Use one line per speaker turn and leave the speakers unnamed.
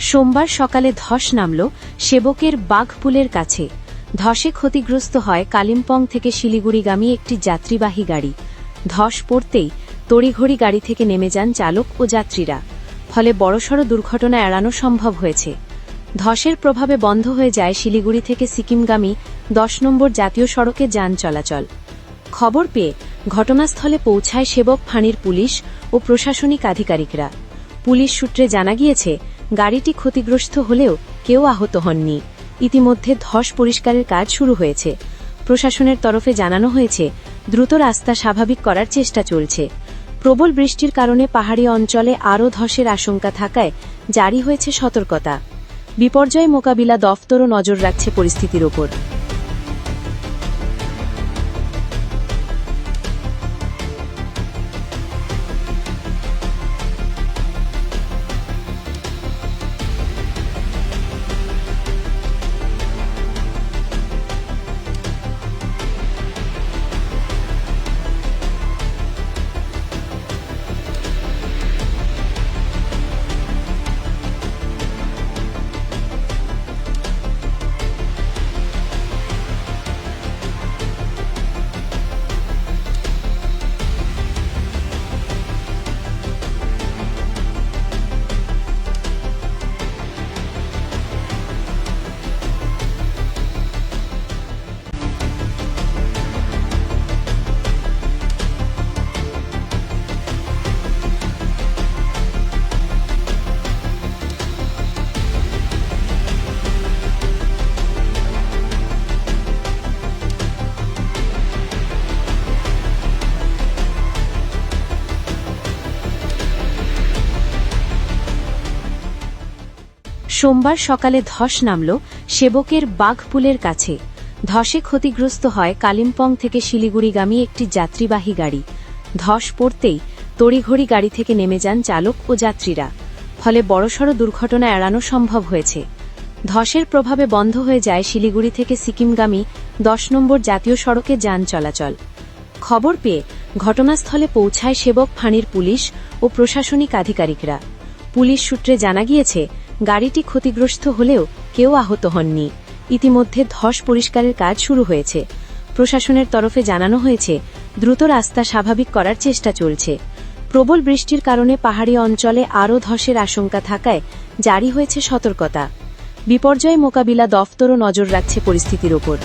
সোমবার সকালে ধস নামল সেবকের বাঘপুলের কাছে। ধসে ক্ষতিগ্রস্ত হয় কালিম্পং থেকে শিলিগুড়িগামী একটি যাত্রীবাহী গাড়ি। ধস পড়তেই তড়িঘড়ি গাড়ি থেকে নেমে যান চালক ও যাত্রীরা। ফলে বড়সড় দুর্ঘটনা এড়ানো সম্ভব হয়েছে। ধসের প্রভাবে বন্ধ হয়ে যায় শিলিগুড়ি থেকে সিকিমগামী দশ নম্বর জাতীয় সড়কে যান চলাচল। খবর পেয়ে ঘটনাস্থলে পৌঁছায় সেবক, ফাঁড়ির পুলিশ ও প্রশাসনিক আধিকারিকরা। পুলিশ সূত্রে জানা গিয়েছে গাড়িটি ক্ষতিগ্রস্ত হলেও কেউ আহত হননি। ইতিমধ্যে ধস পরিষ্কারের কাজ শুরু হয়েছে। প্রশাসনের তরফে জানানো হয়েছে, দ্রুত রাস্তা স্বাভাবিক করার চেষ্টা চলছে। প্রবল বৃষ্টির কারণে পাহাড়ি অঞ্চলে আরও ধসের আশঙ্কা থাকায় জারি হয়েছে সতর্কতা। বিপর্যয় মোকাবিলা দফতরও নজর রাখছে পরিস্থিতির ওপর। সোমবার সকালে ধস নামল সেবকের বাঘপুলের কাছে। ধসে ক্ষতিগ্রস্ত হয় কালিম্পং থেকে শিলিগুড়িগামী একটি যাত্রীবাহী গাড়ি। ধস পড়তেই তড়িঘড়ি গাড়ি থেকে নেমে যান চালক ও যাত্রীরা। ফলে বড়সড় দুর্ঘটনা এড়ানো সম্ভব হয়েছে। ধসের প্রভাবে বন্ধ হয়ে যায় শিলিগুড়ি থেকে সিকিমগামী দশ নম্বর জাতীয় সড়কে যান চলাচল। খবর পেয়ে ঘটনাস্থলে পৌঁছায় সেবক, ফাঁড়ির পুলিশ ও প্রশাসনিক আধিকারিকরা। পুলিশ সূত্রে জানা গিয়েছে গাড়িটি ক্ষতিগ্রস্ত হলেও কেউ আহত হননি। ইতিমধ্যে ধস পরিষ্কারের কাজ শুরু হয়েছে। প্রশাসনের তরফে জানানো হয়েছে, দ্রুত রাস্তা স্বাভাবিক করার চেষ্টা চলছে। প্রবল বৃষ্টির কারণে পাহাড়ি অঞ্চলে আরও ধসের আশঙ্কা থাকায় জারি হয়েছে সতর্কতা। বিপর্যয় মোকাবিলা দফতরও নজর রাখছে পরিস্থিতির ওপর।